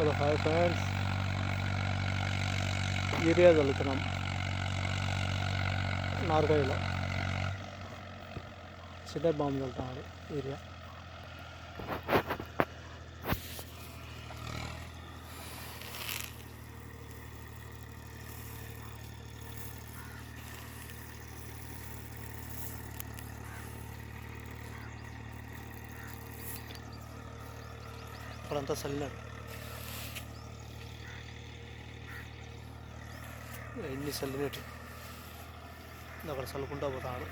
ఒక five friends urea చల్లుతున్నాం నారుకాయలో చిన్న bomb చల్లుతున్నాడు urea అక్కడంతా చల్లినాడు ఎన్ని చల్లినట్టు అక్కడ చల్లుకుంటా పోతాడు.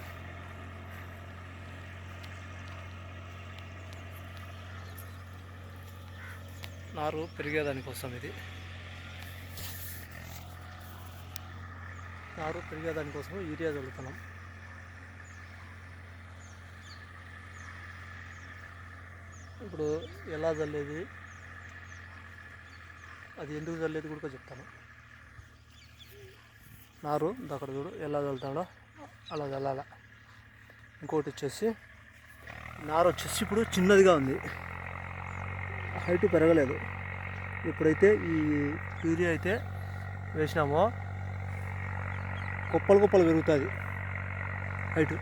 నారు పెరిగేదానికోసం ఇది. నారు పెరిగేదానికోసం యూరియా చల్లుతున్నాం. ఇప్పుడు ఎలా చల్లేది? అది ఎందుకు చల్లేది కూడా చెప్తాను. నారు అక్కడ చూడు ఎలా వెళ్తాడో అలా వెళ్ళాల ఇంకోటి వచ్చేసి నారు వచ్చేసి ఇప్పుడు చిన్నదిగా ఉంది. హైట్ పెరగలేదు. ఇప్పుడైతే ఈ యూరియా అయితే వేసినామో కుప్పలు కుప్పలు పెరుగుతుంది హైట్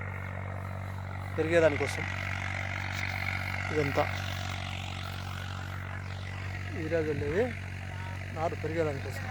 పెరిగేదానికోసం. ఇదంతా. యూరియా వెళ్ళేది నారు పెరిగేదానికోసం.